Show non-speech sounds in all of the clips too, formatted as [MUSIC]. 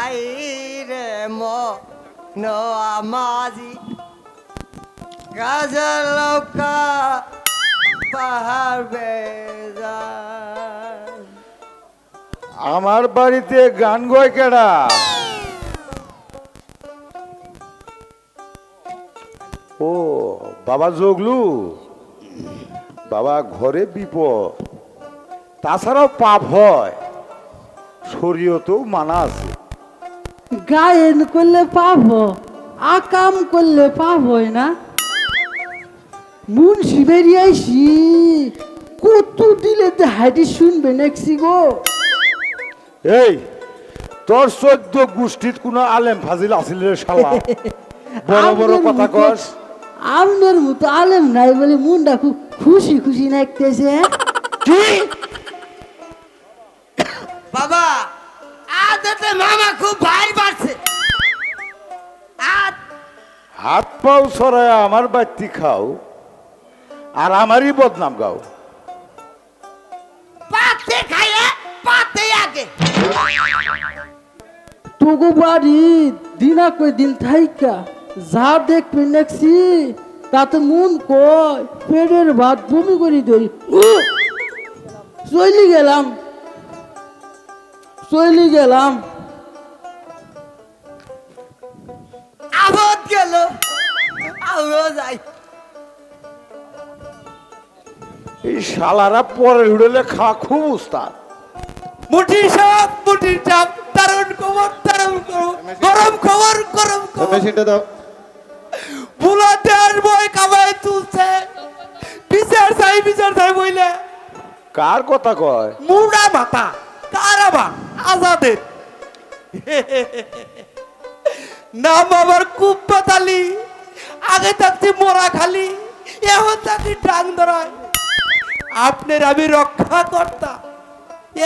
I রে মন আমাজি। গাজর লৌকা পাহাড় বেজান আমার বাড়িতে গান গয় কেডা? ও, বাবা জগলু। বাবা ঘরে বিপদ। তাছাড়াও পাপ হয়। শরীয়তেও মানা আছে। গায়েন করলে পাব আকাম করলে পাব না। মুন্সি বেরিয়ে আইসি কত দিলে হাইটি শুনবে নেক্সি গো? এই তোর চোদ্দ গোষ্ঠীর কোনো আলেম ফাজিল আছিল রে শালা। বড় বড় কথা মতো- কস। আমনের মতো আলেম নাই বলে মুন্ডা খুব খুশি খুশি নাকতেছে কি? বাবা আজ এতে মামা খুব ভাই হাত পাও সরায় আমার বাড়তি খাও আর আমারই বদনাম গাও। পাতে খাইয়ে পাতে আগে। তোগো বাড়ি দিনা কই দিন থাইকা যা দেখবে নেক্সি তাতে মন কয় পেটের ভাত বমি করি দই চলি গেলাম চলি গেলাম। গেল। আমিও যাই এই শালারা পরে উড়েলে খা খুব উস্তাদ। মুঠির সাপ মুঠির চাপ দারুণ খবর দারুণ খবর। গরম খবর গরম খবর। মেশিনটা দাও। বুলাতে আর বই কামাই তুলছে। বিচার চাই বিচার চাই বইলে। কার কথা কয়? মুড়া মাথা কারাবা আজাদের। [LAUGHS] নাম আবার খুব পাতালি আগে থাকতে মোরা খালি এখন থাকতে ডাং ধরায়। আপনার আমি রক্ষা কর্তা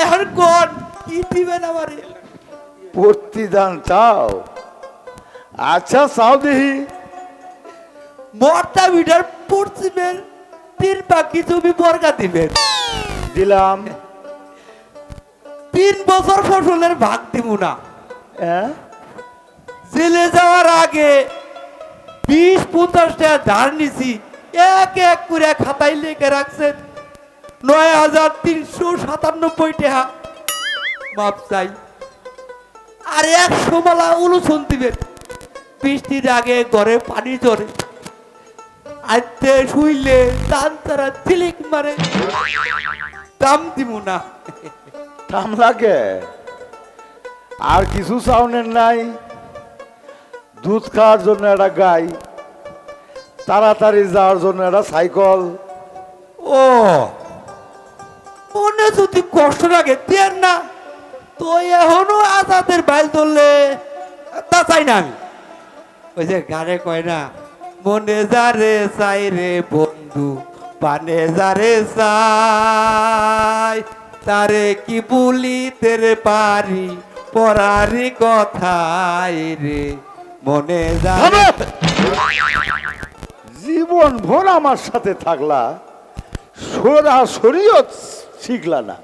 এখন কোন কি দিবেন আমারে? প্রতিদান চাও। আচ্ছা চাও দেখি মরটা বিডার পশ্চিমের তিন বাকি জমি বর্গা দিবেন। দিলাম। তিন বছর ফসলের ভাগ দিব না। হ্যাঁ? জেলে যাওয়ার আগে বিশ পঞ্চাশ টাকা ধার নিছি, এক এক করে খাতায় লেখে রাখছেন নয় হাজার তিনশো সাতানব্বই টাকা। চাই। আর একশো মালা অনুসন দিবেন। বৃষ্টির আগে ঘরে পানি জরে আজকে শুইলে দান তারা তিলিক মারে। দাম দিব না। থাম লাগে। আর কিছু চাউনের নাই। দুধ খাওয়ার জন্য একটা গাই, তাড়াতাড়ি যাওয়ার জন্য একটা সাইকেল। ও, মনে যদি কষ্ট লাগে দেন না, তো এখনও আজাদের বাইল ধরলে, তা চাই না আমি। ওই যে গানে কয় না, মনে যারে চাই রে বন্ধু, পানে যারে চাই, তারে কি বলিতে রে পারি, পরারি কথাই রে। মনে জীবন ভোর আমার সাথে থাকলা সরাসরিও শিখলা না।